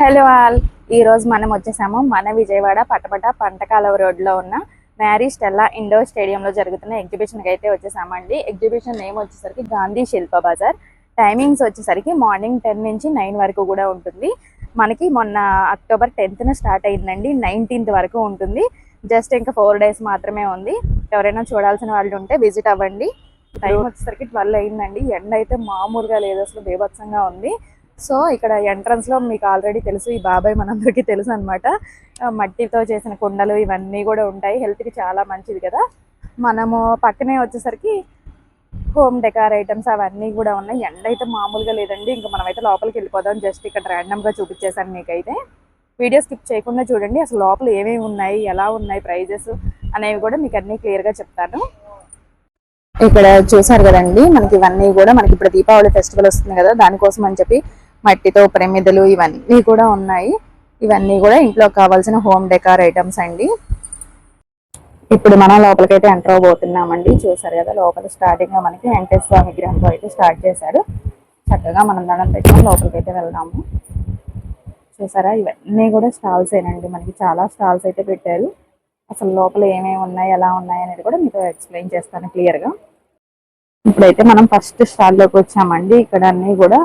Hello all. ఈరోజు మనం వచ్చేసాము మన విజయవాడ పటపట పంటకాలవ రోడ్లో ఉన్న మ్యారీ స్టెల్లా ఇండోర్ స్టేడియంలో జరుగుతున్న ఎగ్జిబిషన్కి అయితే వచ్చేసామండి. ఎగ్జిబిషన్ నేమ్ వచ్చేసరికి గాంధీ శిల్ప బజార్. టైమింగ్స్ వచ్చేసరికి మార్నింగ్ టెన్ నుంచి నైన్ వరకు కూడా ఉంటుంది. మనకి మొన్న అక్టోబర్ టెన్త్న స్టార్ట్ అయిందండి. నైన్టీన్త్ వరకు ఉంటుంది. జస్ట్ ఇంకా ఫోర్ డేస్ మాత్రమే ఉంది. ఎవరైనా చూడాల్సిన వాళ్ళు ఉంటే విజిట్ అవ్వండి. టైం వచ్చేసరికి ట్వెల్వ్ అయిందండి. ఎండ అయితే మామూలుగా లేదు. అసలు బీభత్సంగా ఉంది. సో ఇక్కడ ఎంట్రన్స్లో మీకు ఆల్రెడీ తెలుసు ఈ బాబాయ్ మనందరికీ తెలుసు అనమాట మట్టితో చేసిన కుండలు ఇవన్నీ కూడా ఉంటాయి. హెల్త్కి చాలా మంచిది కదా. మనము పక్కనే వచ్చేసరికి హోమ్ డెకార్ ఐటమ్స్ అవన్నీ కూడా ఉన్నాయి. ఎండ అయితే మామూలుగా లేదండి. ఇంకా మనమైతే లోపలికి వెళ్ళిపోదాం. జస్ట్ ఇక్కడ ర్యాండమ్గా గా చూపించేసాను మీకైతే. వీడియో స్కిప్ చేయకుండా చూడండి. అసలు లోపల ఏమేమి ఉన్నాయి ఎలా ఉన్నాయి ప్రైజెస్ అనేవి కూడా మీకు అన్ని క్లియర్గా చెప్తాను. ఇక్కడ చూసారు కదండి మనకి ఇవన్నీ కూడా మనకి ఇప్పుడు దీపావళి ఫెస్టివల్ వస్తుంది కదా దానికోసం అని చెప్పి మట్టితో ప్రమిదలు ఇవన్నీ కూడా ఉన్నాయి. ఇవన్నీ కూడా ఇంట్లో కావాల్సిన హోమ్ డెకార్ ఐటమ్స్ అండి. ఇప్పుడు మనం లోపలికైతే ఎంటర్ అవబోతున్నామండి చూసారు కదా లోపల స్టార్టింగ్లో మనకి వెంకటేశ్వర విగ్రహంతో అయితే స్టార్ట్ చేశారు. చక్కగా మనం దండం పెట్టుకుని లోపలికైతే వెళ్దాము. చూసారా ఇవన్నీ కూడా స్టాల్స్ ఏనండి. మనకి చాలా స్టాల్స్ అయితే పెట్టారు. అసలు లోపల ఏమేమి ఉన్నాయి ఎలా ఉన్నాయి అనేది కూడా మీతో ఎక్స్ప్లెయిన్ చేస్తాను క్లియర్గా. ఇప్పుడైతే మనం ఫస్ట్ స్టాల్లోకి వచ్చామండి. ఇక్కడ అన్ని కూడా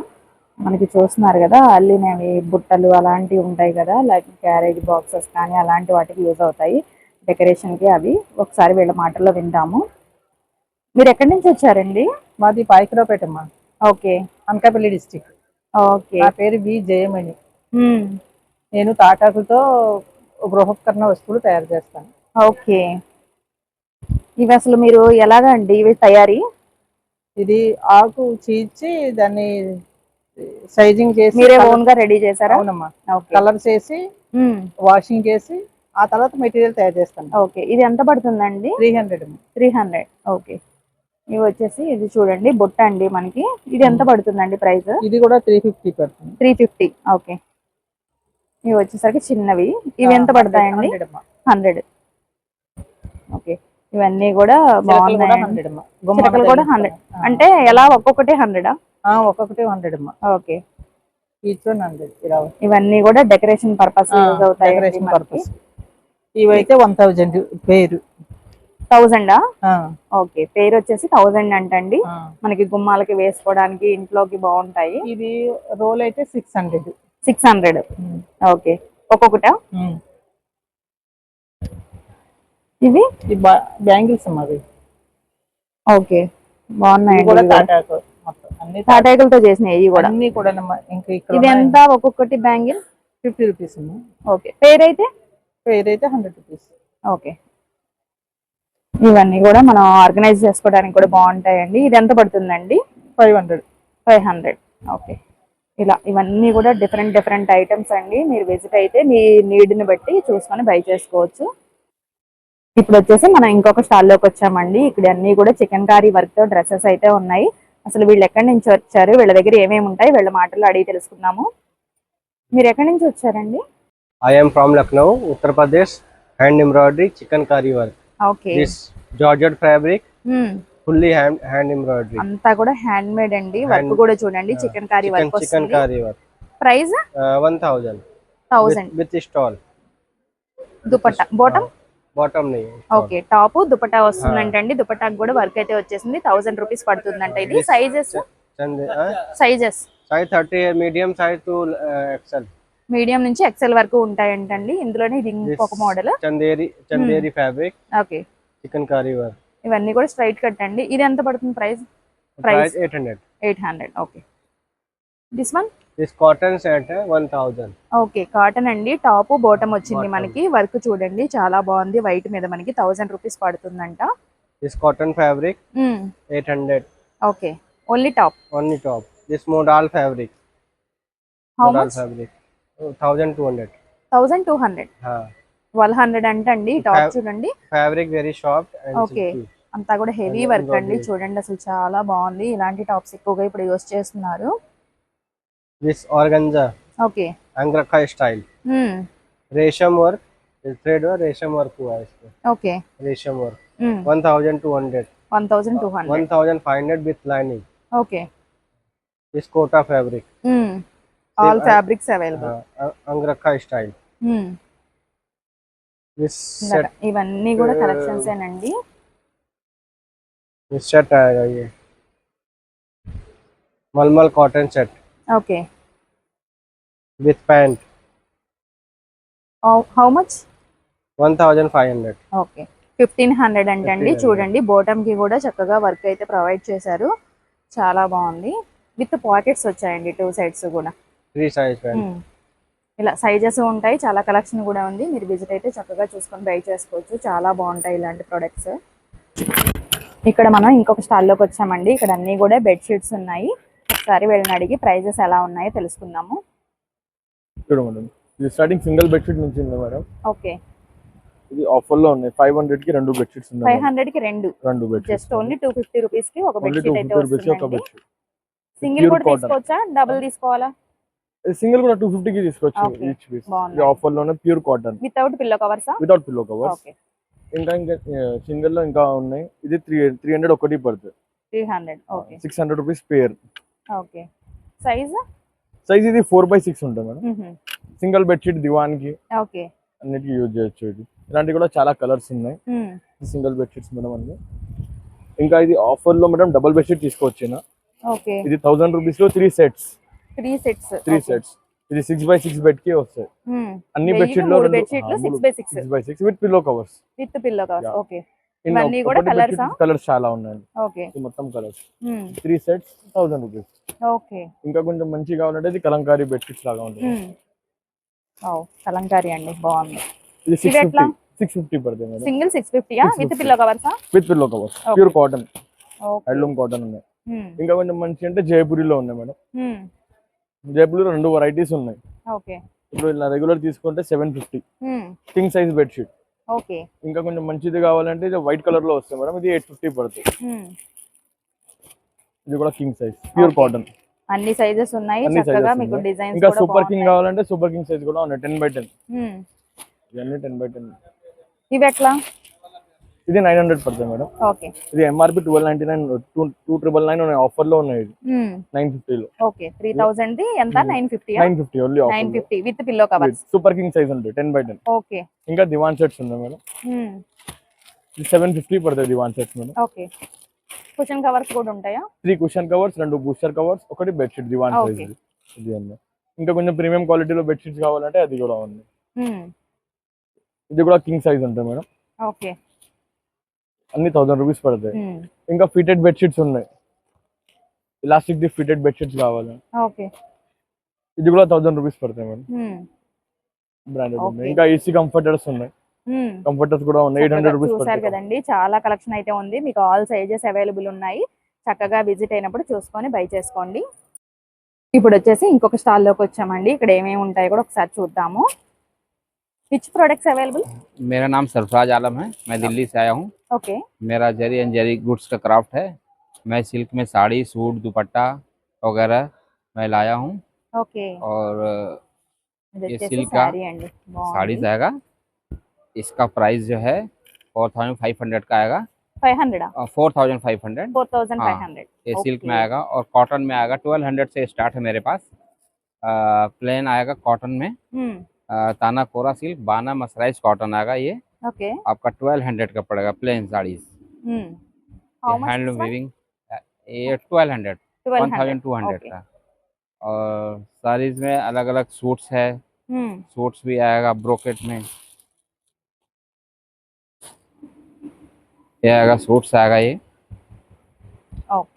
మనకి చూస్తున్నారు కదా అల్లినవి బుట్టలు అలాంటివి ఉంటాయి కదా లైక్ క్యారేజ్ బాక్సెస్ కానీ అలాంటి వాటికి యూజ్ అవుతాయి. డెకరేషన్కి అవి. ఒకసారి వీళ్ళ మాటల్లో విందాము. మీరు ఎక్కడి నుంచి వచ్చారండి? మాది పాయకరావుపేటమ్మ. ఓకే. అనకాపల్లి డిస్టిక్. ఓకే. నా పేరు వి జయమణి. నేను తాటాకులతో గృహోపకరణ వస్తువులు తయారు చేస్తాను. ఓకే. ఇవి అసలు మీరు ఎలాగండి? ఇవి తయారీ? ఇది ఆకు చీల్చి దాన్ని సైజింగ్ చేసి మీరే ఓన్గా రెడీ చేశారా? అవునమ్మా. కలర్ చేసి వాషింగ్ చేసి ఆ తర్వాత మెటీరియల్ తయారు చేస్తాను. ఓకే ఇది ఎంత పడుతుందండి? Three hundred three hundred okay ఇవి వచ్చేసి ఇది చూడండి బుట్ట అండి మనకి. ఇది ఎంత పడుతుందండి ప్రైస్ ఇది కూడా త్రీ ఫిఫ్టీ పడుతుంది. త్రీ ఫిఫ్టీ ఓకే ఇవి వచ్చేసరికి చిన్నవి. ఇవి ఎంత పడతాయండి? హండ్రెడ్ ఓకే ఇవన్నీ కూడా బాగున్నాయి చిలకలు కూడా హండ్రెడ్ అంటే ఎలా ఒక్కొక్కటి హండ్రెడా ఆ, ఒక్కొక్కటి హండ్రెడ్ అమ్మా. ఓకే. ఈచ్ వన్ హండ్రెడ్ ఇలా ఇవన్నీ కూడా డెకరేషన్ పర్పస్ యూజ్ అవుతాయి డెకరేషన్ పర్పస్ ఇవైతే వన్ థౌజండ్ పేరు. థౌజండా ఓకే. పేరు వచ్చేసి థౌజండ్ అంటండి. మనకి గుమ్మాలకి వేసుకోవడానికి ఇంట్లోకి బాగుంటాయి. ఇది రోల్ అయితే six hundred six hundred okay. ఒక్కొక్కట? ఇవి? ఇది బ్యాంగిల్స్ అమ్మా అవి. ఓకే ఇవి బాగున్నాయండి కూడా. తాటాకు మొత్తం. అన్ని తాటాకులతో చేసినాయి ఇవి కూడా. అన్ని కూడా ఇంకా ఇక్కడ ఇది ఎంత? ఒక్కొక్కటి బ్యాంగిల్? ఫిఫ్టీ రూపీస్ అమ్మా. ఓకే పేరైతే? పేరు అయితే హండ్రెడ్ రూపీస్. ఓకే. ఇవన్నీ కూడా మనం ఆర్గనైజ్ చేసుకోవడానికి కూడా బాగుంటాయండి. ఇది ఎంత పడుతుందండి? Five hundred. Five hundred. Okay. ఇలా ఇవన్నీ కూడా డిఫరెంట్ డిఫరెంట్ ఐటమ్స్ అండి. మీరు విజిట్ అయితే మీ నీడ్ని బట్టి చూసుకొని బై చేసుకోవచ్చు. ఇప్పుడు వచ్చేసి మనం ఇంకొక స్టాల్లోకి వచ్చామండి. ఇక్కడ అన్ని కూడా చికెన్ కారీ వర్క్తో డ్రెస్సెస్ అయితే ఉన్నాయి. అసలు వీళ్ళు ఎక్కడి నుంచి వచ్చారు? వీళ్ళ దగ్గర ఏమేమి ఉంటాయి? వీళ్ళ మాటలు అడిగి తెలుసుకుందాము. మీరు ఎక్కడి నుంచి వచ్చారండి? From Lucknow, Uttar Pradesh. Hand embroidery, chicken curry work. Okay Georgette fabric, fully hand hand embroidery. అంతా కూడా హ్యాండ్ మేడ్ అండి వర్క్ కూడా చూడండి. చికెన్ కారీ Chicken వర్క్ వస్తుంది. curry work. Price. Thousand With, with stall. Dupatta. Bottom okay top dupatta వస్తుందంట అండి దుపట్టాకి కూడా work అయితే వచ్చేసింది. థౌసండ్ రూపీస్ పడుతుందంట ఇది. Sizes sizes 30 medium size to uh, XL. Medium నుంచి ఎక్సెల్ వరకు ఉంటాయంటండి. ఇందులోనే ఇది ఇంకొక మోడల్ Chanderi Chanderi fabric, ఓకే chicken curry work. ఇవన్నీ కూడా స్ట్రైట్ కట్ అండి. ఇది ఎంత పడుతుంది price Price Price? 800. Eight hundred okay this one This cotton set uh, 1000. Okay cotton అండి టాప్ బోటం వచ్చింది. మనకి వర్క్ చూడండి చాలా బాగుంది వైట్ మీద మనకి థౌసండ్ రూపీస్ పడుతుందంట This cotton fabric 800. Okay only top Only top. This modal fabric. How Modal much fabric. Oh, 1200. Thousand two hundred. Twelve hundred అంటే అండి టాప్ చూడండి soft and Okay. silky. అంతా కూడా హెవీ వర్క్ అండి. చూడండి అసలు చాలా బాగుంది ఇలాంటి టాప్స్ ఎక్కువగా ఇప్పుడు యూస్ చేస్తున్నారు This organza, okay angrakha style. रेशम वर्क थ्रेड वर्क रेशम वर्क हुआ है इसको ఓకే रेशम work one thousand two hundred one thousand two hundred one thousand five hundred with lining okay इस Kota fabric all Same, fabrics available हाँ, अ- अंगरखा style this set ఇవన్నీ కూడా Uh, కలెక్షన్స్ ఏనండి दिस सेट आएगा ये मलमल cotton set okay with pant how much one thousand five hundred okay fifteen hundred అంటండి చూడండి బోటమ్కి కూడా చక్కగా వర్క్ అయితే ప్రొవైడ్ చేశారు. చాలా బాగుంది. విత్ పాకెట్స్ వచ్చాయండి టూ సైడ్స్ కూడా. Three size hmm. ఇలా సైజెస్ ఉంటాయి చాలా కలెక్షన్ కూడా ఉంది. మీరు విజిట్ అయితే చక్కగా చూసుకొని బై చేసుకోవచ్చు. చాలా బాగుంటాయి ఇలాంటి ప్రొడక్ట్స్ ఇక్కడ మనం ఇంకొక స్టాల్లోకి వచ్చామండి. ఇక్కడ అన్నీ కూడా బెడ్షీట్స్ ఉన్నాయి. ఒకసారి వెళ్ళిన అడిగి ప్రైజెస్ ఎలా ఉన్నాయో తెలుసుకుందాము. ఇది స్టార్టింగ్ సింగిల్ బెడ్షీట్ నుంచి ఉంది మేడం. ఓకే. ఇది ఆఫర్లో ఉన్నాయి. ఫైవ్ హండ్రెడ్కి రెండు బెడ్షీట్స్ ఉన్నాయి ఫైవ్. హండ్రెడ్కి రెండు. రెండు bedsheets just only two fifty రూపీస్కి ఒక బెడ్షీట్ అయితే బెడ్షీట్ సింగిల్ కూడా. తీసుకోవచ్చా? డబుల్ తీసుకోవాలా? సింగిల్ కూడా టూ ఫిఫ్టీ కి తీసుకోవచ్చు. ఈచ్ పీస్ ఆఫర్లోనే ప్యూర్ కాటన్ వితౌట్ పిల్లో కవర్సా వితౌట్ పిల్లో కవర్స్ ఓకే. ఇంకా ఇంకా సింగిల్లో ఇంకా ఉన్నాయి. ఇది త్రీ త్రీ హండ్రెడ్ ఒకటి పడుతుంది. Three hundred okay. Six hundred rupees pair okay size size ఇది ఫోర్ బై సిక్స్ ఉంటుంది మేడం. సింగిల్ బెడ్షీట్ దివాన్కి ఓకే అన్నిటికీ యూజ్ చేయొచ్చు ఇది. ఇలాంటివి కూడా చాలా కలర్స్ ఉన్నాయి. మ్మ్. సింగిల్ బెడ్షీట్స్ మేడం అన్ని. ఇంకా ఇది ఆఫర్లో మేడం డబుల్ బెడ్షీట్ తీసుకొచ్చిన ఓకే ఇది థౌసండ్ రూపీస్లో three sets three sets three sets ఇది సిక్స్ బై సిక్స్ బెడ్కి వస్తాయి. అన్ని బెడ్షీట్లో బెడ్షీట్లు six by six six by six with pillow covers with pillow covers Yeah. Okay ఇవన్నీ కూడా ఆ? కలర్స్ చాలా ఉన్నాయి ఓకే. ఇది మొత్తం colours three sets thousand rupees okay. ఇంకా కొంచెం మంచిగా కావాలంటే ఇది కలంకారీ బెడ్షీట్స్ లాగా ఉంటుంది. కలంకారీ అండి బాగుంది. ఇది సిక్స్? ఫిఫ్టీ సిక్స్ ఫిఫ్టీ పడుతుంది సింగిల్ సిక్స్ ఫిఫ్టీయా with 650. Pillow కవర్సా with pillow covers. Pure cotton okay. Handloom cotton ఉన్నాయి. ఇంకా కొంచెం మంచి అంటే జైపూరిలో ఉన్నాయి మేడం. జైపూరిలో రెండు వెరైటీస్ ఉన్నాయి. ఓకే. ఇప్పుడు ఇలా రెగ్యులర్ తీసుకుంటే seven fifty. King size bedsheet okay ఇంకా కొంచెం మంచిది కావాలంటే ఇది వైట్ కలర్లో వస్తుంది మేడం ఇది ఎయిట్ ఫిఫ్టీ పడుతుంది. ఇది కూడా కింగ్ సైజ్ ప్యూర్. కాటన్ అన్ని సైజెస్ ఉన్నాయి చక్కగా మీకు. డిజైన్స్ ఇంకా సూపర్ కింగ్. కావాలంటే సూపర్ కింగ్ సైజ్ కూడా ఉన్నాయి టెన్ బై టెన్ Hmm. ఇవన్నీ టెన్ బై టెన్ ఇవి ఎట్లా ఇది నైన్ హండ్రెడ్ పడుతుంది మేడం. ఓకే. ఇది MRP twelve ninety nine two two triple nine ఆఫర్లో ఉన్నాయి. నైన్ ఫిఫ్టీలో ఓకే. త్రీ థౌజండ్ ది ఎంత. Nine fifty nine fifty only nine fifty with pillow covers super king size ఉంటుంది టెన్ బై టెన్ ఓకే. ఇంకా దివాన్ sets ఉన్నాయి madam. Seven fifty పడుతుంది divan sets madam. Okay. Cushion covers కూడా ఉంటాయా? Three cushion covers రెండు bolster covers ఒకటి bedsheet దివాన్. Size ఇది. ఉంది ఇంకా కొంచెం ప్రీమియం క్వాలిటీలో బెడ్షీట్స్ కావాలంటే అది కూడా ఉంది. ఇది కూడా కింగ్ సైజ్ ఉంటుంది మేడం. ఓకే. అన్ని థౌసండ్ రూపీస్ పడతాయి. Hmm. ఇంకా ఫిటెడ్ బెడ్షీట్స్ ఉన్నాయి. ఇలాస్టిక్ ది ఫిటెడ్ బెడ్షీట్స్ కావాలి. ఓకే ఇది కూడా థౌసండ్ రూపీస్ పడతాయి మేడం. Hmm. Branded Okay. ఉన్నాయి ఇంకా ఏసీ కంఫర్టర్స్ ఉన్నాయి. Hmm. కంఫర్టర్స్ కూడా ఉన్నాయి. ఎయిట్ హండ్రెడ్ రూపీస్ చూసారు కదండి. చాలా కలెక్షన్ అయితే ఉంది. మీకు ఆల్ సైజెస్ అవైలబుల్ ఉన్నాయి. చక్కగా విజిట్ అయినప్పుడు చూసుకొని బై చేసుకోండి. ఇప్పుడు వచ్చేసి ఇంకొక స్టాల్లోకి వచ్చామండి. ఇక్కడ ఏమేమి ఉంటాయో కూడా ఒకసారి చూద్దాము. विच प्रोडक्ट्स अवेलेबल मेरा नाम सरफराज आलम है मैं दिल्ली से आया हूँ। ओके मेरा जरी एंड जरी गुड्स का क्राफ्ट है। मैं सिल्क में साड़ी सूट दुपट्टा वगैरह मैं लाया हूँ। ओके और ये सिल्क का साड़ी जाएगा इसका प्राइस जो है फोर थाउज़ेंड फाइव हंड्रेड का आएगा। Five hundred four thousand five hundred four thousand five hundred ये सिल्क में आएगा और कॉटन में आएगा। ट्वेल्व हंड्रेड से स्टार्ट है मेरे पास। आ, प्लेन आएगा कॉटन में। ताना कोरा सिल्क बाना मसराइज कॉटन आएगा ये। ओके। okay. आपका ट्वेल्व हंड्रेड का पड़ेगा plain saris. Handloom weaving twelve hundred one thousand two hundred का। और साड़ीज में अलग अलग सूट्स है। hmm. सूट्स भी आएगा ब्रोकेट में। ये आएगा सूट्स आएगा ये।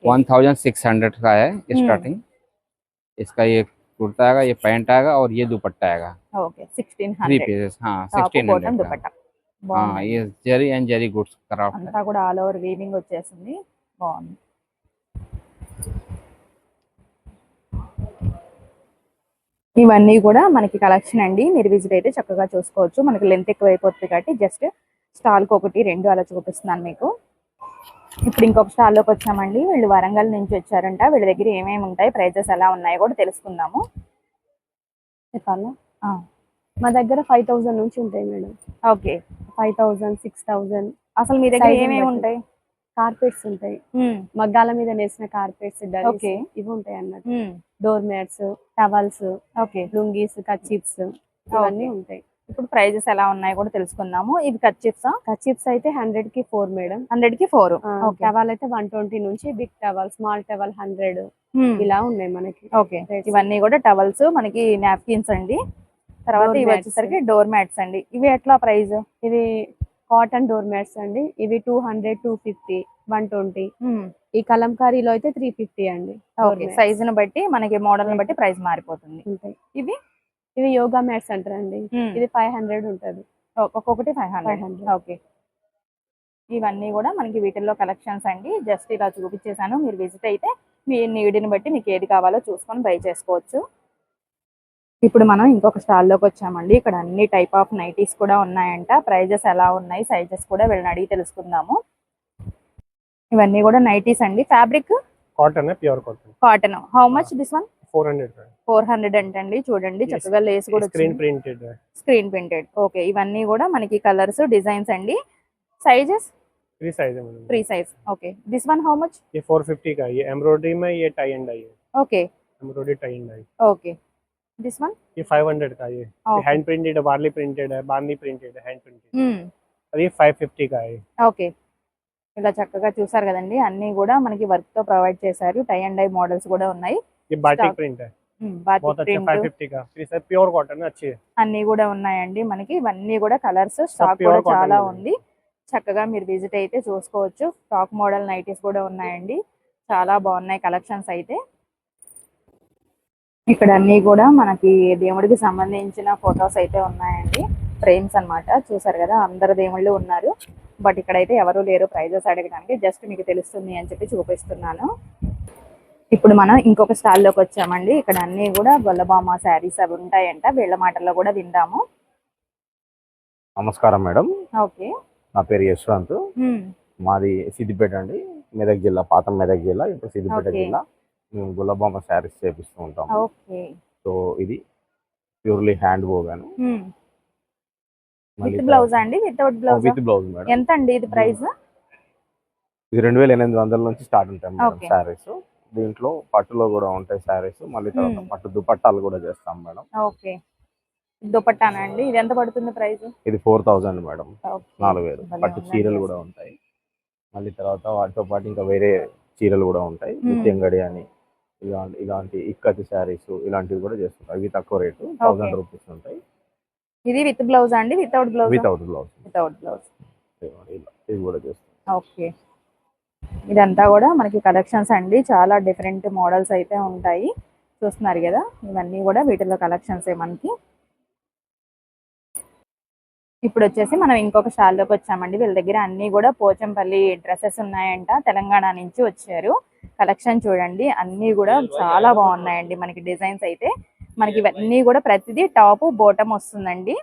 वन थाउज़ेंड सिक्स हंड्रेड का है स्टार्टिंग। hmm. इसका ये कुर्ता आएगा ये पैंट आएगा और ये दुपट्टा आएगा okay sixteen three hundred pieces हाँ top sixteen bottom hundred dupatta हाँ బాగుంది ये Jerry and Jerry goods craft है అంతా కూడా ఆల్ ఓవర్ వీవింగ్ వచ్చేసింది బాగుంది ఇవన్నీ కూడా మనకి కలెక్షన్ అండి మీరు విజిట్ అయితే చక్కగా చూసుకోవచ్చు మనకి లెంత్ ఎక్కువ అయిపోతుంది కాబట్టి జస్ట్ స్టాల్కి ఒకటి రెండు అలా చూపిస్తున్నాను మీకు ఇప్పుడు ఇంకొక స్టాల్లోకి వచ్చామండి. వీళ్ళు వరంగల్ నుంచి వచ్చారంట. వీళ్ళ దగ్గర ఏమేమి ఉంటాయి ప్రైజెస్ ఎలా ఉన్నాయో కూడా తెలుసుకుందాము. చెప్పాలా? మా దగ్గర ఫైవ్ థౌసండ్ నుంచి ఉంటాయి madam. Okay. Five thousand six thousand. అసలు మీ దగ్గర ఏమేమి. ఉంటాయి? కార్పెట్స్ ఉంటాయి. మగ్గాల మీద నేసిన కార్పెట్స్. ఇవి ఉంటాయి అన్నట్టు. Door mats towels okay. Lungis kerchiefs ఇవన్నీ ఉంటాయి. ఇప్పుడు ప్రైజెస్ ఎలా ఉన్నాయో కూడా తెలుసుకుందాము. ఇవి కట్ చిప్స్ కచిప్స్ అయితే హండ్రెడ్కి ఫోర్ మేడం. హండ్రెడ్కి ఫోర్. ఓకే. టవల్ అయితే వన్ ట్వంటీ నుంచి big towel small towel hundred ఇలా ఉన్నాయి మనకి. ఓకే. ఇవన్నీ కూడా టవల్స్ మనకి నాప్కిన్స్ అండి. తర్వాత ఇవి. వచ్చేసరికి డోర్ మ్యాట్స్ అండి. ఇవి ఎట్లా ప్రైస్ ఇవి కాటన్ డోర్ మ్యాట్స్ అండి. ఇవి two hundred two fifty one twenty. ఈ కలంకారీలో అయితే త్రీ ఫిఫ్టీ అండి. సైజ్ని బట్టి మనకి మోడల్ని బట్టి ప్రైస్ మారిపోతుంది. ఇవి ఇవి యోగా మ్యాట్స్ అంటారండి. ఇది ఫైవ్ హండ్రెడ్ ఉంటుంది. ఒక్కొక్కటి ఫైవ్ హండ్రెడ్. ఓకే. ఇవన్నీ కూడా మనకి వీటిల్లో కలెక్షన్స్ అండి. జస్ట్ ఇలా చూపించేసాను మీరు విజిట్ అయితే మీ నీడిని బట్టి మీకు ఏది కావాలో చూసుకొని బై చేసుకోవచ్చు. ఇప్పుడు మనం ఇంకొక స్టాల్లోకి వచ్చామండి. ఇక్కడ అన్ని టైప్ ఆఫ్ నైటీస్ కూడా ఉన్నాయంట. ప్రైజెస్ ఎలా ఉన్నాయి? సైజెస్ కూడా వీళ్ళని అడిగి తెలుసుకుందాము. ఇవన్నీ కూడా నైటీస్ అండి. Fabric? Cotton pure cotton. Cotton. How much this one? Four hundred का ఫోర్ హండ్రెడ్ అంటండి చూడండి Yes. చక్కగా లేస్ కూడా स्क्रीन వచ్చింది प्रिंटेड है స్క్రీన్ ప్రింటెడ్ ఓకే ఇవన్నీ కూడా మనకి కలర్స్ డిజైన్స్ అండి సైజెస్ फ्री साइज है madam free size okay this one how much ये फोर फिफ्टी का है ये एम्ब्रॉयडरी में ये टाई एंड डाई है okay embroidery tie and dye okay this one ये फाइव हंड्रेड का है ये हैंड प्रिंटेड है बार्ली प्रिंटेड है बार्ली प्रिंटेड है हैंड प्रिंटेड Hmm. और ये फाइव फिफ्टी का है ఓకే ఇలా చక్కగా చూసారు కదండి అన్ని కూడా మనకి వర్క్ తో ప్రొవైడ్ చేశారు టై అండ్ డై మోడల్స్ కూడా ఉన్నాయి ये बाटिक Stock. प्रिंट है Hmm, बहुत బాతిక్ अच्छा फाइव ప్రింట్ फिफ्टी का फिर सर प्योर कॉटन है अच्छी है అన్ని కూడా ఉన్నాయండి మనకి ఇవన్నీ కూడా కలర్స్ స్టాక్ pure కూడా cotton చాలా ఉంది. ఉంది చక్కగా మీరు విజిట్ అయితే చూసుకోవచ్చు స్టాక్ మోడల్ నైటీస్ కూడా ఉన్నాయండి చాలా బాగున్నాయి కలెక్షన్స్ అయితే ఇక్కడ అన్ని కూడా మనకి దేవుడికి సంబంధించిన ఫొటోస్ అయితే ఉన్నాయండి ఫ్రేమ్స్ అన్నమాట చూసారు కదా అందరు దేవుళ్ళు ఉన్నారు బట్ ఇక్కడైతే ఎవరు లేరు ప్రైజెస్ అడగడానికి జస్ట్ మీకు తెలుస్తుంది అని చెప్పి చూపిస్తున్నాను ఇప్పుడు మనం ఇంకొక స్టాల్లోకి వచ్చామండి. ఇక్కడ అన్ని కూడా గొల్లబామ శారీస్ అవి ఉంటాయంట. వీళ్ళ మాటల్లో కూడా విందాము. నమస్కారం మేడం. ఓకే. నా పేరు యశ్వంత్. మాది సిద్దిపేట అండి. మెదక్ జిల్లా పాత మెదక్ జిల్లా ఇప్పుడు సిద్దిపేట. జిల్లా. మేము గుల్లబొమ్మ శారీస్ చేపిస్తూ ఉంటాం సో ఇది purely hand um. With blouse అండి? Without blouse? With blouse madam. ఎంత అండి ఇది ప్రైస్ ఇది రెండు వేల ఎనిమిది వందల నుంచి స్టార్ట్ ఉంటాయి మేడం. శారీస్. దీంట్లో పట్టులో కూడా ఉంటాయి శారీస్. మళ్ళీ తర్వాత. పట్టు దుపట్టాలు కూడా చేస్తాం మేడం. ఓకే. దుపట్టానా అండి? ఇది ఎంత పడుతుంది ప్రైస్? ఇది ఫోర్ థౌజండ్ మేడం. నాలుగు వేలు. పట్టు చీరలు. కూడా ఉంటాయి. మళ్ళీ తర్వాత వాటితో పాటు ఇంకా వేరే చీరలు కూడా ఉంటాయి. నిత్యంగడి అని ఇలాంటి ఇలాంటి ఇక్కతి శారీస్ ఇలాంటివి కూడా చేస్తుంటాయి అవి తక్కువ రేటు. థౌసండ్ రూపీస్ ఉంటాయి. ఇది విత్ బ్లౌజ్ అండి? Without blouse? Without blouse. Without blouse. ఇది కూడా చేస్తాం. ఓకే. ఇదంతా కూడా మనకి కలెక్షన్స్ అండి. చాలా డిఫరెంట్ మోడల్స్ అయితే ఉంటాయి. చూస్తున్నారు కదా ఇవన్నీ కూడా వీటిలో కలెక్షన్స్ మనకి. ఇప్పుడు వచ్చేసి మనం ఇంకొక షాల్లోకి వచ్చామండి. వీళ్ళ దగ్గర అన్ని కూడా పోచంపల్లి డ్రెస్సెస్ ఉన్నాయంట. తెలంగాణ నుంచి వచ్చారు. కలెక్షన్ చూడండి అన్ని కూడా చాలా బాగున్నాయండి మనకి డిజైన్స్ అయితే. మనకి ఇవన్నీ కూడా ప్రతిదీ టాప్ బోటం వస్తుందండి.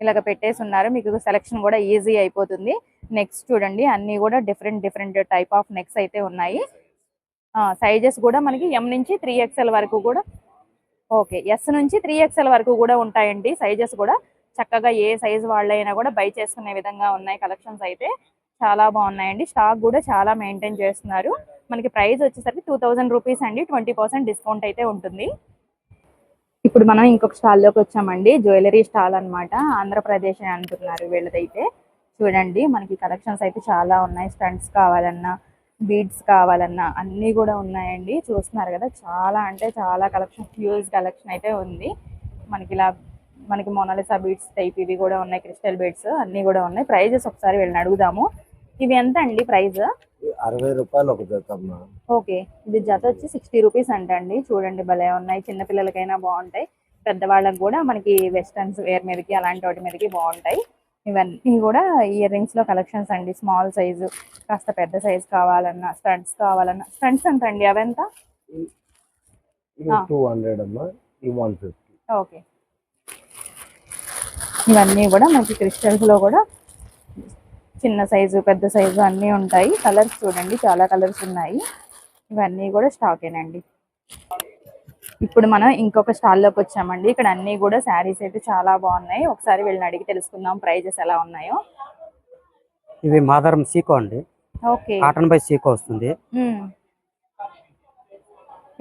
ఇలాగ పెట్టేసి ఉన్నారు. మీకు సెలెక్షన్ కూడా ఈజీ అయిపోతుంది. నెక్స్ట్ చూడండి అన్ని కూడా different different type of necks అయితే ఉన్నాయి. సైజెస్ కూడా మనకి ఎం నుంచి త్రీ ఎక్స్ఎల్ వరకు కూడా ఓకే ఎస్ నుంచి త్రీ ఎక్స్ఎల్ వరకు కూడా ఉంటాయండి సైజెస్ కూడా. చక్కగా ఏ సైజ్ వాళ్ళైనా కూడా బై చేసుకునే విధంగా ఉన్నాయి కలెక్షన్స్ అయితే. చాలా బాగున్నాయండి. స్టాక్ కూడా చాలా మెయింటైన్ చేస్తున్నారు. మనకి ప్రైస్ వచ్చేసరికి టూ థౌజండ్ రూపీస్ అండి. ట్వంటీ పర్సెంట్ డిస్కౌంట్ అయితే ఉంటుంది. ఇప్పుడు మనం ఇంకొక స్టాల్లోకి వచ్చామండి. జ్యువెలరీ స్టాల్ అన్నమాట. ఆంధ్రప్రదేశ్ అని అంటున్నారు వీళ్ళదైతే. చూడండి మనకి కలెక్షన్స్ అయితే చాలా ఉన్నాయి. స్టంట్స్ కావాలన్నా బీడ్స్ కావాలన్నా అన్నీ కూడా ఉన్నాయండి. చూస్తున్నారు కదా చాలా అంటే చాలా కలెక్షన్ హ్యూజ్ కలెక్షన్ అయితే ఉంది. మనకి ఇలా మనకి మొనాలిసా బీడ్స్ టైప్ ఇవి కూడా ఉన్నాయి క్రిస్టల్ బీడ్స్ అన్నీ కూడా ఉన్నాయి. ప్రైజెస్ ఒకసారి వీళ్ళని అడుగుదాము. ఇవి ఎంత అండి ప్రైస్? అరవై రూపాయలు ఒక జత ఓకే ఇది జత వచ్చి సిక్స్టీ రూపీస్ అంటండి చూడండి భలే ఉన్నాయి. చిన్న పిల్లలకైనా బాగుంటాయి. పెద్దవాళ్ళకి కూడా మనకి వెస్టర్న్స్ వేర్ మీదకి అలాంటి వాటి మీదకి బాగుంటాయి. ఇవన్నీ కూడా ఇయర్ రింగ్స్లో కలెక్షన్స్ అండి. స్మాల్ సైజు కాస్త పెద్ద సైజ్ కావాలన్నా స్టంట్స్ కావాలన్నా. స్టంట్స్ ఎంత అండి? అవెంత. టూ హండ్రెడ్ అమ్మా. ఈ వన్ ఫిఫ్టీ. ఓకే. ఇవన్నీ కూడా మనకి క్రిస్టల్స్లో కూడా చిన్న సైజు పెద్ద సైజు అన్నీ ఉంటాయి. కలర్స్ చూడండి చాలా కలర్స్ ఉన్నాయి. ఇవన్నీ కూడా స్టాకేనండి. ఇప్పుడు మనం ఇంకొక స్టాల్లోకి వచ్చామండి. ఇక్కడ అన్నీ కూడా శారీస్ అయితే చాలా బాగున్నాయి. ఒకసారి వీళ్ళని అడిగి తెలుసుకుందాం ప్రైజెస్ ఎలా ఉన్నాయో. ఇవి మాదారం సీకో అండి. ఓకే. కాటన్ బై సీకో వస్తుంది.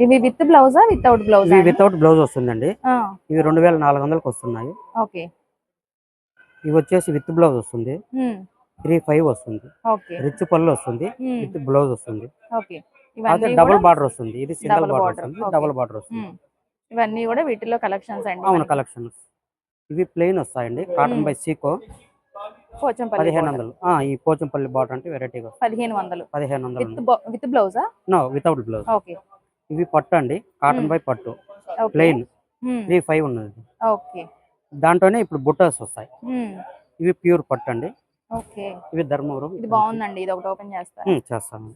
ఇవి విత్ బ్లౌజా వితౌట్ బ్లౌజ్ ఇవి వితౌట్ బ్లౌజ్ వస్తుందండి. ఇవి రెండు వేల నాలుగు వందలకు వస్తున్నాయి. ఓకే. ఇవి వచ్చేసి విత్ బ్లౌజ్ వస్తుంది. త్రీ ఫైవ్ వస్తుంది. రిచ్ పళ్ళు వస్తుంది. విత్ బ్లౌజ్ వస్తుంది. అదే డబుల్ బార్డర్ వస్తుంది. ఇది సింగిల్ బార్డర్ వస్తుంది. డబుల్ బార్డర్ వస్తుంది. ఇవన్నీ కూడా వీటిలో కలెక్షన్స్ అండి అవును. కలెక్షన్స్ ఇవి ప్లెయిన్ వస్తాయండి. కాటన్. బై సీకో పోచంపల్లి పదిహేను. వందలు. ఈ పోచంపల్లి బార్డర్ అంటే వెరైటీగా పదిహేను వందలు. పదిహేను వందలు with బ్లౌజా? No without blouse okay. ఇవి పట్టు అండి. కాటన్. బై పట్టు. ప్లెయిన్. త్రీ ఫైవ్ ఉన్నది. ఓకే. దాంట్లోనే ఇప్పుడు బుట్టాస్ వస్తాయి. ఇవి ప్యూర్ పట్టు అండి. ఓకే. ఇవి ధర్మవరం. ఇది బాగుందండి. ఇది ఒకటి ఓపెన్ చేస్తా. మ్మ్, చేస్తాను.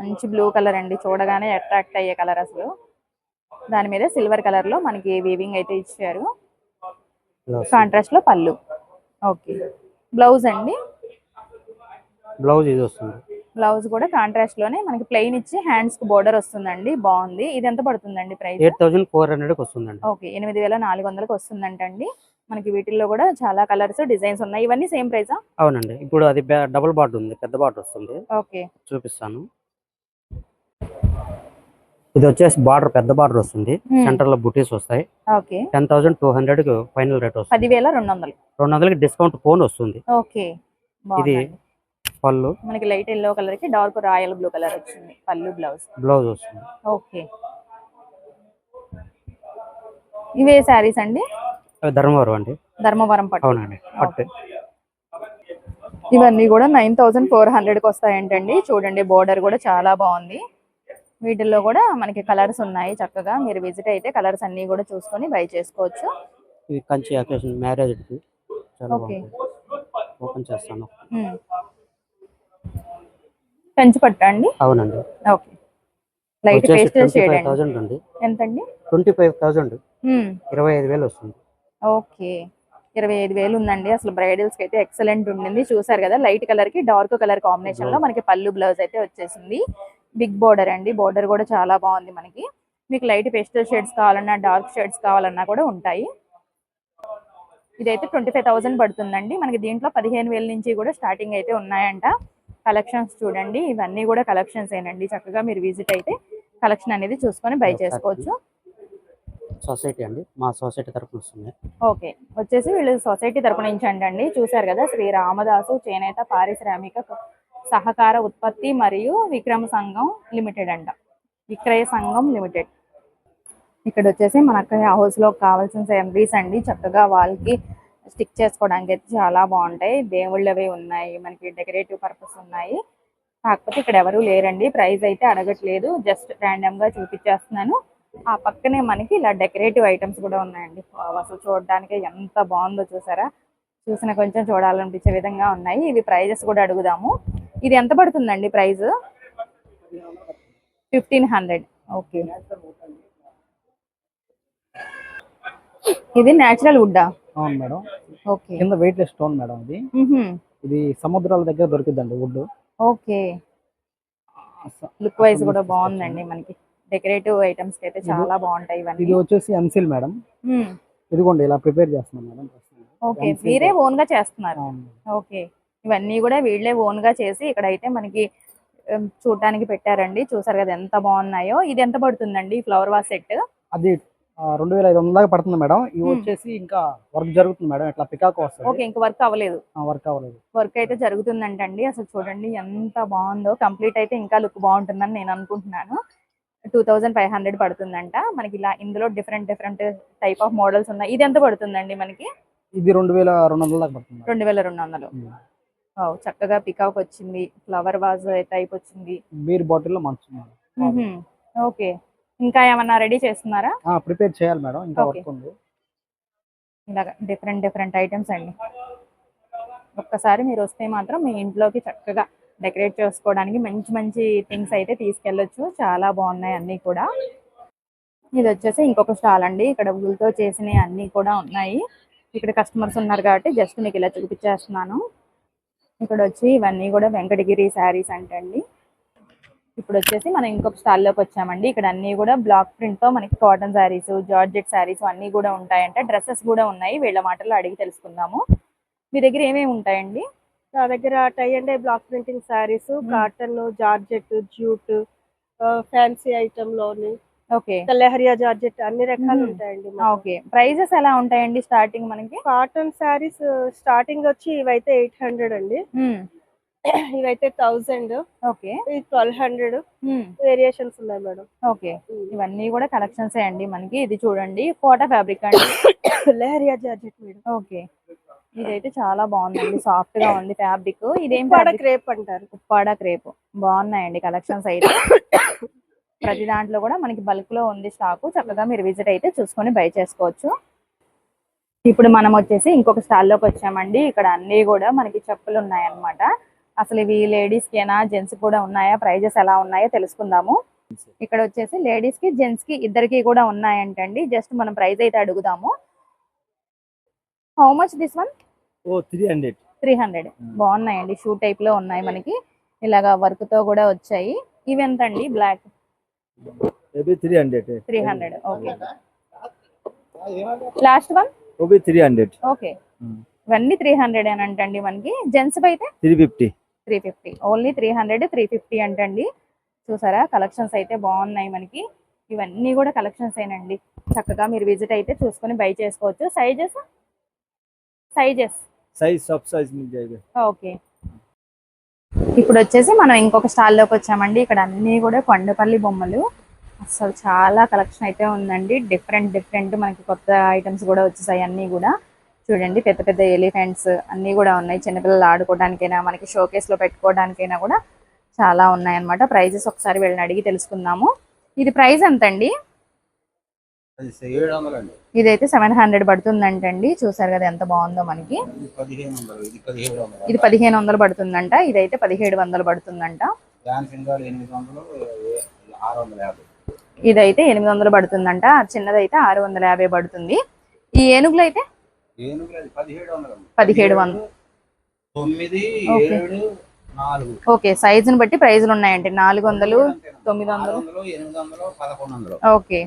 మంచి బ్లూ కలర్ అండి. చూడగానే అట్రాక్ట్ అయ్యే కలర్ అసలు. దాని మీద సిల్వర్ కలర్లో మనకి వీవింగ్ అయితే ఇచ్చారు. కాంట్రాస్ట్లో పళ్ళు. ఓకే. బ్లౌజ్ అండి? బ్లౌజ్ ఇది వస్తుంది. బ్లౌజ్ కూడా కాంట్రాస్ట్లోనే మనకి ప్లెయిన్ ఇచ్చి హ్యాండ్స్కి బోర్డర్ వస్తుందండి. బాగుంది. ఇది ఎంత పడుతుందండి ప్రైస్? ఎయిట్ థౌజండ్ ఫోర్ హండ్రెడ్కి వస్తుందండి. ఓకే. ఎనిమిది వేల నాలుగు వందలకు వస్తుందంటండి. మనకి వీటిల్లో కూడా చాలా కలర్స్ డిజైన్స్ ఉన్నాయి. ఇవన్నీ సేమ్ ప్రైసా? అవునండి. ఇప్పుడు అది డబుల్ బార్డర్ ఉంది. పెద్ద బార్డర్ వస్తుంది. ఓకే. చూపిస్తాను. ఇది వచ్చేసి బార్డర్ పెద్ద బార్డర్ వస్తుంది. సెంటర్లో బుటీస్ వస్తాయి. Okay. Ten thousand two hundred final rate వస్తుంది. పదివేల రెండు వందలు. రెండు వందలకి డిస్కౌంట్ ఫోన్ వస్తుంది. ఓకే. ఇది పళ్ళు. మనకి లైట్ ఎల్లో కలర్కి డార్క్ రాయల్ బ్లూ కలర్ వచ్చింది. పళ్ళు బ్లౌజ్. బ్లౌజ్ వస్తుంది. ఓకే. ఇవే శారీస్ అండి? ధర్మవరం అండి? ధర్మవరం పట్టు. అవునండి పట్టు. ఇవన్నీ కూడా నైన్ థౌజండ్ ఫోర్ హండ్రెడ్కి వస్తాయంటండి. చూడండి బోర్డర్ కూడా చాలా బాగుంది. వీటిల్లో కూడా మనకి కలర్స్ ఉన్నాయి చక్కగా. మీరు విజిట్ అయితే కలర్స్ అన్ని కూడా చూసుకొని బై చేసుకోవచ్చు. ఇది కంచి అకేషన్ మ్యారేజ్ చాలా ఓకే. బాగుంటుంది ఓపెన్ చేస్తాను. ఉమ్. కంచి పట్టు అండి? అవునండి. ఓకే. లైట్ పేస్టల్ షేడ్ అండి. థౌసండ్ అండి. ఎంతండి? Twenty five thousand. ఇరవై ఐదు వేలు వస్తుంది. ఓకే. ఇరవై ఐదు వేలు ఉందండి. అసలు బ్రైడల్స్కి అయితే ఎక్సలెంట్ ఉండింది. చూసారు కదా లైట్ కలర్కి డార్క్ కలర్ కాంబినేషన్లో మనకి పళ్ళు బ్లౌజ్ అయితే వచ్చేసింది. బిగ్ బోర్డర్ అండి. బోర్డర్ కూడా చాలా బాగుంది మనకి. మీకు లైట్ పేస్టల్ షేడ్స్ కావాలన్నా డార్క్ షేడ్స్ కావాలన్నా కూడా ఉంటాయి. ఇదైతే ట్వంటీ ఫైవ్ థౌసండ్ పడుతుందండి. మనకి దీంట్లో పదిహేను వేల నుంచి కూడా స్టార్టింగ్ అయితే ఉన్నాయంట. కలెక్షన్స్ చూడండి. ఇవన్నీ కూడా కలెక్షన్స్ ఏనండి చక్కగా మీరు విజిట్ అయితే కలెక్షన్ అనేది చూసుకొని బై చేసుకోవచ్చు. సొసైటీ అండి. మా సొసైటీ తరఫున వస్తుంది. ఓకే. వచ్చేసి వీళ్ళు సొసైటీ తరపు నుంచి అండి చూసారు కదా శ్రీ రామదాసు చేనేత పారిశ్రామిక సహకార ఉత్పత్తి మరియు విక్రమ సంఘం లిమిటెడ్ అంట. విక్రయ సంఘం లిమిటెడ్. ఇక్కడ వచ్చేసి మనకి హౌస్లో కావాల్సిన సెమరీస్ అండి. చక్కగా వాళ్ళకి స్టిక్ చేసుకోవడానికి అయితే చాలా బాగుంటాయి. దేవుళ్ళవి ఉన్నాయి. మనకి డెకరేటివ్ పర్పస్ ఉన్నాయి. కాకపోతే ఇక్కడ ఎవరు లేరండి. ప్రైస్ అయితే అడగట్లేదు. జస్ట్ ర్యాండమ్గా చూపించేస్తున్నాను. ఆ పక్కనే మనకి ఇలా డెకరేటివ్ ఐటమ్స్ కూడా ఉన్నాయండి. అసలు చూడడానికి ఎంత బాగుందో చూసారా? చూసిన కొంచెం చూడాలనిపించే విధంగా ఉన్నాయి. ఇవి ప్రైజెస్ కూడా అడుగుదాము. ఇది ఎంత పడుతుందండి ప్రైస్ ఫిఫ్టీన్ హండ్రెడ్. ఓకే. ఇది నేచురల్ వుడ్డా అవును మేడం. ఓకే. కింద వెయిట్ లెస్ స్టోన్ మేడం ఇది. ఇది సముద్రాల దగ్గర దొరికిద్దండి వుడ్. ఓకే. లుక్ వైజ్ కూడా బాగుందండి మనకి. డెకరేటివ్ ఐటమ్స్కి అయితే చాలా బాగుంటాయి ఇది ఇవన్నీ వచ్చేసి ఎంసిల్ మేడం. ఇదిగోండి ఇలా ప్రిపేర్ చేస్తున్నాం మేడం ఓకే మీరే. ఓన్గా చేస్తున్నారు. ఓకే ఇవన్నీ కూడా వీళ్ళే ఓన్గా చేసి ఇక్కడైతే మనకి చూడటానికి పెట్టారండి. చూసారు కదా ఎంత బాగున్నాయో. ఇది ఎంత పడుతుందండి ఫ్లవర్ వాస్ సెట్ అది రెండు వేల ఐదు వందల దాకా పడుతుంది మేడం. ఇవి. వచ్చేసి ఇంకా వర్క్ జరుగుతుంది మేడం. ఇట్లా పికాక్ ఓకే వస్తుంది ఇంక వర్క్ అవ్వలేదు. వర్క్ అవ్వలేదు. వర్క్ అయితే జరుగుతుందంటండి. అసలు చూడండి ఎంత బాగుందో. కంప్లీట్ అయితే ఇంకా లుక్ బాగుంటుందని నేను అనుకుంటున్నాను. టూ థౌజండ్ ఫైవ్ హండ్రెడ్ పడుతుందంట. మనకి ఇలా ఇందులో different different type of models ఉన్నాయి. ఇది ఎంత పడుతుందండి మనకి? ఇది రెండు వేల రెండు వందల పడుతుంది. రెండు వేల రెండు వందలు. Hmm. చక్కగా పికాక్ వచ్చింది. ఫ్లవర్ వాజ్ టైప్ వచ్చింది. బీర్ బాటిల్లో మంచి మేడం ఓకే ఇంకా ఏమన్నా రెడీ చేస్తున్నారా? ప్రిపేర్ చేయాలి మేడం. ఇంకా. వర్క్ ఉంది. ఇలాగ డిఫరెంట్ డిఫరెంట్ ఐటమ్స్ అండి. ఒక్కసారి మీరు వస్తే మాత్రం మీ ఇంట్లోకి చక్కగా డెకరేట్ చేసుకోవడానికి మంచి మంచి థింగ్స్ అయితే తీసుకెళ్ళొచ్చు. చాలా బాగున్నాయి అన్నీ కూడా. ఇది వచ్చేసి ఇంకొక స్టాల్ అండి. ఇక్కడ ఊళ్ళతో చేసినవి అన్నీ కూడా ఉన్నాయి. ఇక్కడ కస్టమర్స్ ఉన్నారు కాబట్టి జస్ట్ మీకు ఇలా చూపించేస్తున్నాను. ఇక్కడ వచ్చి ఇవన్నీ కూడా వెంకటగిరి శారీస్ అంటండి. ఇప్పుడు వచ్చేసి మనం ఇంకొక స్టాల్లోకి వచ్చామండి. ఇక్కడ అన్ని కూడా బ్లాక్ ప్రింట్తో మనకి కాటన్ శారీస్ జార్జెట్ శారీస్ అన్ని కూడా ఉంటాయంట. డ్రెస్సెస్ కూడా ఉన్నాయి. వీళ్ళ మాటల్లో అడిగి తెలుసుకుందాము. మీ దగ్గర ఏమేమి ఉంటాయండి? నా దగ్గర tie and dye block printing sarees cotton georgette jute fancy ఐటమ్లోని okay. Leheriya georgette అన్ని రకాలు మ్మ్. ఉంటాయండి ఓకే. ప్రైజెస్ ఎలా ఉంటాయండి స్టార్టింగ్ మనకి? కాటన్ శారీస్ స్టార్టింగ్ వచ్చి ఇవైతే ఎయిట్ హండ్రెడ్ అండి. ఇవైతే thousand okay. Twelve hundred variations ఉన్నాయి మేడం. ఓకే. ఇవన్నీ కూడా కలెక్షన్స్ అండి మనకి. ఇది చూడండి కోటా ఫ్యాబ్రిక్ అండి. Leheriya georgette madam. ఓకే. ఇదైతే చాలా బాగుందండి. సాఫ్ట్గా ఉంది ఫ్యాబ్రిక్. ఇదేం? క్రేప్ అంటారు. ఉప్పాడ క్రేప్. బాగున్నాయండి కలెక్షన్స్ అయితే. ప్రతి దాంట్లో కూడా మనకి బల్క్లో ఉంది స్టాక్. చక్కగా మీరు విజిట్ అయితే చూసుకొని బై చేసుకోవచ్చు. ఇప్పుడు మనం వచ్చేసి ఇంకొక స్టాల్లోకి వచ్చామండి. ఇక్కడ అన్ని కూడా మనకి చెప్పులు ఉన్నాయన్నమాట. అసలు ఇవి లేడీస్ కేనా జెంట్స్ కూడా ఉన్నాయా? ప్రైజెస్ ఎలా ఉన్నాయో తెలుసుకుందాము. ఇక్కడ వచ్చేసి లేడీస్కి జెంట్స్కి ఇద్దరికి కూడా ఉన్నాయంటండి. జస్ట్ మనం ప్రైస్ అయితే అడుగుదాము. How much this one oh three hundred three hundred బాగున్నాయండి. షూ టైప్లో ఉన్నాయి మనకి. ఇలాగా వర్క్తో కూడా వచ్చాయి. ఇవి ఎంత అండి black three hundred three hundred okay last one OB three hundred okay ఇవన్నీ త్రీ హండ్రెడ్ అని అంటండి మనకి. జెంట్స్ అయితే? Three fifty three fifty only three hundred three fifty అంటండి. చూసారా? కలెక్షన్స్ అయితే బాగున్నాయి మనకి. ఇవన్నీ కూడా కలెక్షన్స్ ఏనండి. చక్కగా మీరు విజిట్ అయితే చూసుకొని బై చేసుకోవచ్చు. సైజెస్ సైజెస్ సైజ్ సబ్ సైజ్ మిల్ జాయేగా ఓకే ఇప్పుడు వచ్చేసి మనం ఇంకొక స్టాల్లోకి వచ్చామండి. ఇక్కడ అన్ని కూడా కొండపల్లి బొమ్మలు. అసలు చాలా కలెక్షన్ అయితే ఉందండి. డిఫరెంట్ డిఫరెంట్ మనకి కొత్త ఐటమ్స్ కూడా వచ్చేసాయి అన్ని కూడా. చూడండి పెద్ద పెద్ద ఎలిఫెంట్స్ అన్ని కూడా ఉన్నాయి. చిన్నపిల్లలు ఆడుకోవడానికైనా మనకి షోకేస్లో పెట్టుకోవడానికైనా కూడా చాలా ఉన్నాయి అన్నమాట ప్రైజెస్ ఒకసారి వెళ్ళి అడిగి తెలుసుకుందాము. ఇది ప్రైస్ ఎంత అండి ఇదైతే సెవెన్ హండ్రెడ్ పడుతుందంటండి. చూసారు కదా ఎంత బాగుందో మనకి. ఇది పదిహేను వందలు పడుతుందంట. ఇదైతే పదిహేడు వందలు పడుతుందంట ఇదైతే ఎనిమిది వందలు పడుతుందంట. చిన్నదైతే ఆరు వందల యాభై పడుతుంది. ఈ ఏనుగులు అయితే? పదిహేడు వందలు ఓకే. సైజుని బట్టి ప్రైజులు ఉన్నాయండి నాలుగు వందలు తొమ్మిది వందలు ఓకే.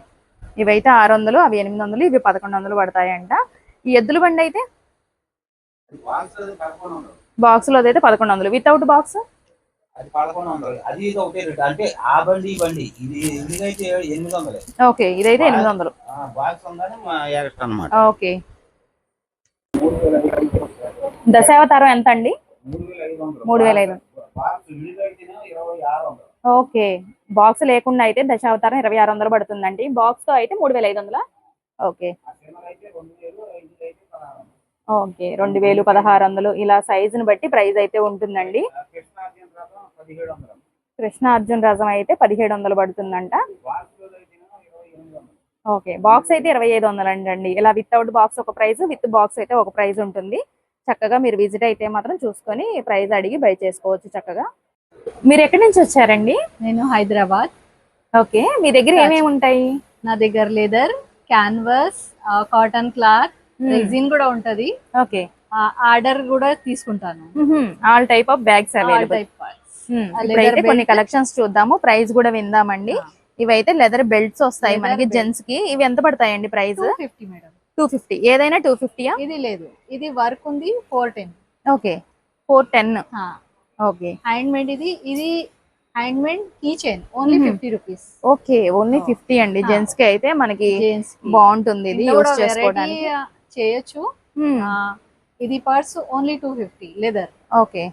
ఇవైతే ఆరు వందలు అవి ఎనిమిది వందలు ఇవి పదకొండు వందలు పడతాయంట. ఈ ఎద్దుల బండి అయితే? బాక్స్ అది పదకొండు వందలు బాక్స్లో అయితే పదకొండు వందలు వితౌట్ బాక్స్ ఓకే ఇదైతే ఎనిమిది వందలు ఓకే. దశావతారం ఎంత అండి మూడు వేల ఐదు ఓకే. బాక్స్ లేకుండా అయితే దశావతారం ఇరవై ఆరు వందలు పడుతుందండి. బాక్స్తో అయితే మూడు వేల ఐదు వందల? ఓకే. ఓకే. రెండు వేలు పదహారు వందలు. ఇలా సైజుని బట్టి ప్రైస్ అయితే ఉంటుందండి. కృష్ణార్జున రథం కృష్ణ అర్జున్ రసం అయితే పదిహేడు వందలు పడుతుందంట. ఓకే. బాక్స్ అయితే ఇరవై ఐదు వందలు అండి. ఇలా వితౌట్ బాక్స్ ఒక ప్రైస్ విత్ బాక్స్ అయితే ఒక ప్రైస్ ఉంటుంది. చక్కగా మీరు విజిట్ అయితే మాత్రం చూసుకొని ప్రైస్ అడిగి బై చేసుకోవచ్చు చక్కగా. మీరు ఎక్కడి నుంచి వచ్చారండి? నేను హైదరాబాద్. ఓకే మీ దగ్గర ఏమేమి ఉంటాయి? నా దగ్గర leather canvas cotton cloth resin కూడా ఉంటది. ఓకే. ఆర్డర్ కూడా తీసుకుంటాను. All type of bags available కొన్ని. కలెక్షన్స్ చూద్దాము. ప్రైస్ కూడా విందామండి. ఇవైతే లెదర్ బెల్ట్స్ వస్తాయి మనకి. జెంట్స్కి. ఇవి ఎంత పడతాయండి ప్రైస్ 250 మేడం టూ ఫిఫ్టీ ఏదైనా టూ ఫిఫ్టీయా ఇది లేదు. ఇది వర్క్ ఉంది four ten okay. Four ten okay. Hand made ఇది ఇది hand made key chain only. Fifty rupees. Okay only. Fifty అండి. జెంట్స్కి అయితే మనకి బాగుంటుంది ఇది యూస్ చేసుకోవడానికి. చేయొచ్చు. ఇది purse only two fifty leather. Okay.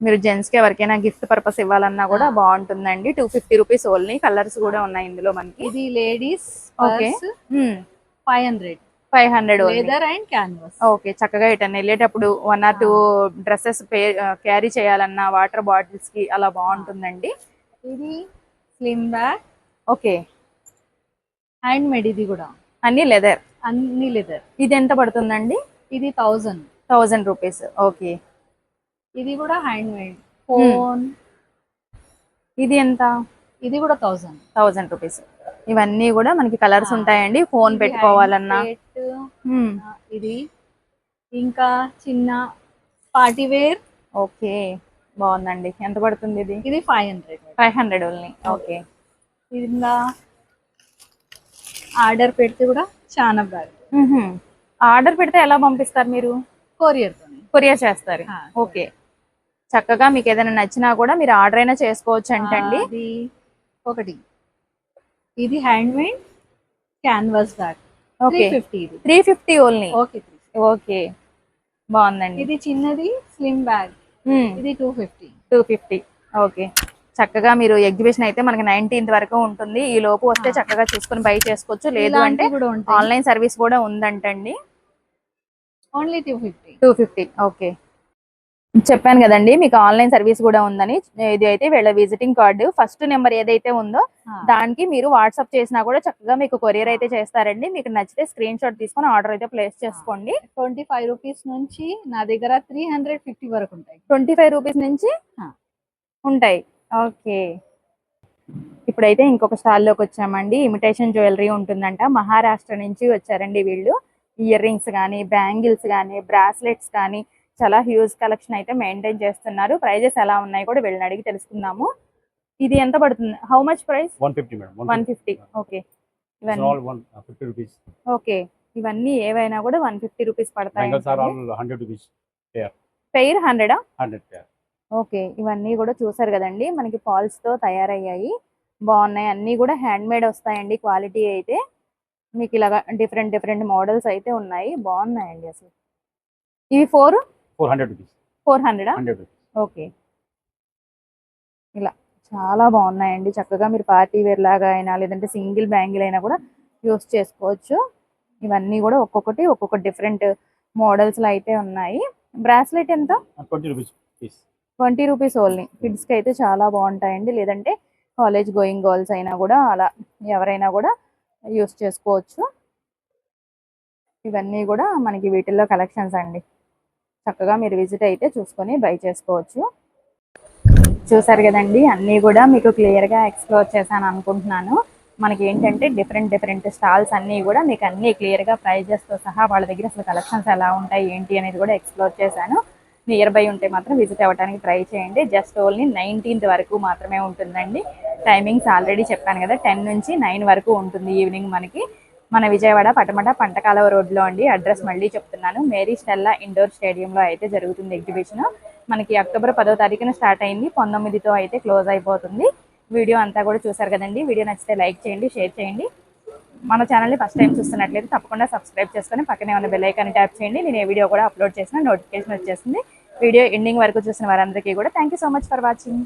మీరు జెంట్స్కి ఎవరికైనా గిఫ్ట్ పర్పస్ ఇవ్వాలన్నా కూడా. బాగుంటుందండి. Two fifty rupees only colours కూడా ఉన్నాయి ఇందులో మనకి. ఇది ladies. Purse five hundred. Five hundred leather and canvas okay చక్కగా ఇటన్ వెళ్ళేటప్పుడు one or two dresses carry చేయాలన్నా వాటర్ బాటిల్స్కి అలా బాగుంటుందండి. ఇది slim bag okay. Hand made ఇది కూడా. అన్ని లెదర్ అన్ని లెదర్ ఇది ఎంత పడుతుందండి? ఇది థౌజండ్ థౌజండ్ రూపీస్ ఓకే. ఇది కూడా హ్యాండ్ మేడ్ ఫోన్ ఇది ఎంత? ఇది కూడా థౌజండ్ థౌజండ్ రూపీస్ ఇవన్నీ కూడా మనకి కలర్స్ ఉంటాయండి. ఫోన్ పెట్టుకోవాలన్నా. Hmm. ఇది. ఇంకా చిన్న పార్టీ వేర్. ఓకే బాగుందండి. ఎంత పడుతుంది ఇది? ఇది five hundred. Five hundred only. Okay. ఇలా ఆర్డర్ పెడితే కూడా చాలా బ్యాగ్ ఆర్డర్ పెడితే ఎలా పంపిస్తారు మీరు? కొరియర్ కొరియర్ చేస్తారు. ఓకే. చక్కగా మీకు ఏదైనా నచ్చినా కూడా మీరు ఆర్డర్ అయినా చేసుకోవచ్చు అంటండి. ఒకటి. ఇది hand made canvas bag. Three fifty only. Okay బాగుందండి. ఇది చిన్నది స్లిమ్ బ్యాగ్. ఇది two fifty. Two fifty. Okay. చక్కగా మీరు ఎగ్జిబిషన్ అయితే మనకి నైన్టీన్త్ వరకు ఉంటుంది. ఈ లోపు వస్తే. చక్కగా చూసుకొని బై చేసుకోవచ్చు. లేదు అంటే ఆన్లైన్ సర్వీస్ కూడా ఉందంటండి. Only two fifty. Two fifty. Okay. చెప్పాను కదండి మీకు ఆన్లైన్ సర్వీస్ కూడా ఉందని. ఇది అయితే వీళ్ళ విజిటింగ్ కార్డు. ఫస్ట్ నెంబర్ ఏదైతే ఉందో దానికి మీరు వాట్సాప్ చేసినా కూడా చక్కగా మీకు కొరియర్ అయితే చేస్తారండి. మీకు నచ్చితే స్క్రీన్ షాట్ తీసుకొని ఆర్డర్ అయితే ప్లేస్ చేసుకోండి. ట్వంటీ ఫైవ్ రూపీస్ నుంచి నా దగ్గర త్రీ హండ్రెడ్ ఫిఫ్టీ వరకు ఉంటాయి. ట్వంటీ ఫైవ్ రూపీస్ నుంచి. ఉంటాయి. ఓకే. ఇప్పుడైతే ఇంకొక స్టాల్లోకి వచ్చామండి. ఇమిటేషన్ జ్యువెలరీ ఉంటుందంట. మహారాష్ట్ర నుంచి వచ్చారండి వీళ్ళు. ఇయర్ రింగ్స్ కానీ బ్యాంగిల్స్ కానీ బ్రాస్లెట్స్ కానీ చాలా హ్యూజ్ కలెక్షన్ అయితే మెయింటైన్ చేస్తున్నారు. ప్రైజెస్ ఎలా ఉన్నాయి కూడా వీళ్ళని అడిగి తెలుసుకుందాము. ఇది ఎంత పడుతుంది? How much price one fifty madam one fifty okay ఇవన్నీ ఓకే ఇవన్నీ ఏవైనా కూడా వన్ ఫిఫ్టీ రూపీస్ పడతాయి. పెయిర్ హండ్రెడా ఓకే ఇవన్నీ కూడా చూసారు కదండి. మనకి falls తో తయారయ్యాయి. బాగున్నాయి. అన్నీ కూడా హ్యాండ్ మేడ్ వస్తాయండి క్వాలిటీ అయితే. మీకు ఇలాగా డిఫరెంట్ డిఫరెంట్ మోడల్స్ అయితే ఉన్నాయి. బాగున్నాయండి అసలు. ఇవి four four hundred rupees. Four హండ్రెడా? Hundred rupees. Okay. ఇలా చాలా బాగున్నాయండి. చక్కగా మీరు పార్టీ వేర్ లాగా అయినా లేదంటే సింగిల్ బ్యాంగిల్ అయినా కూడా యూస్ చేసుకోవచ్చు. ఇవన్నీ కూడా ఒక్కొక్కటి ఒక్కొక్క డిఫరెంట్ మోడల్స్లో అయితే ఉన్నాయి. బ్రాస్లెట్ ఎంత? Twenty rupees piece. Twenty rupees only. కిడ్స్కి అయితే చాలా బాగుంటాయండి. లేదంటే కాలేజ్ గోయింగ్ గర్ల్స్ అయినా కూడా అలా ఎవరైనా కూడా యూస్ చేసుకోవచ్చు. ఇవన్నీ కూడా మనకి వీటిల్లో కలెక్షన్స్ అండి. చక్కగా మీరు విజిట్ అయితే చూసుకొని బై చేసుకోవచ్చు. చూసారు కదండి అన్నీ కూడా మీకు క్లియర్గా ఎక్స్ప్లోర్ చేశాను అనుకుంటున్నాను. మనకి ఏంటంటే డిఫరెంట్ డిఫరెంట్ స్టాల్స్ అన్నీ కూడా మీకు అన్నీ క్లియర్గా ప్రైజెస్తో సహా వాళ్ళ దగ్గర అసలు కలెక్షన్స్ ఎలా ఉంటాయి ఏంటి అనేది కూడా ఎక్స్ప్లోర్ చేశాను. నియర్ బై ఉంటే మాత్రం విజిట్ అవ్వడానికి ట్రై చేయండి. జస్ట్ ఓన్లీ నైన్టీన్త్ వరకు మాత్రమే ఉంటుందండి. టైమింగ్స్ ఆల్రెడీ చెప్పాను కదా టెన్ నుంచి నైన్ వరకు ఉంటుంది ఈవినింగ్ మనకి. మన విజయవాడ పటమట పంటకాలవ రోడ్లో అండి. అడ్రస్ మళ్ళీ చెప్తున్నాను. మేరీ స్టెల్లా ఇండోర్ స్టేడియంలో అయితే జరుగుతుంది ఎగ్జిబిషన్ మనకి అక్టోబర్ పదో తారీఖున స్టార్ట్ అయింది. పంతొమ్మిదితో అయితే క్లోజ్ అయిపోతుంది. వీడియో అంతా కూడా చూసారు కదండి. వీడియో నచ్చితే లైక్ చేయండి షేర్ చేయండి. మన ఛానల్ని ఫస్ట్ టైం చూస్తున్నట్లయితే తప్పకుండా సబ్స్క్రైబ్ చేసుకొని పక్కనే ఉన్న బెల్ ఐకాన్ ట్యాప్ చేయండి. నేను ఏ వీడియో కూడా అప్లోడ్ చేసిన నోటిఫికేషన్ వచ్చేసింది వీడియో ఎండింగ్ వరకు చూసిన వారందరికీ కూడా thank so much for watching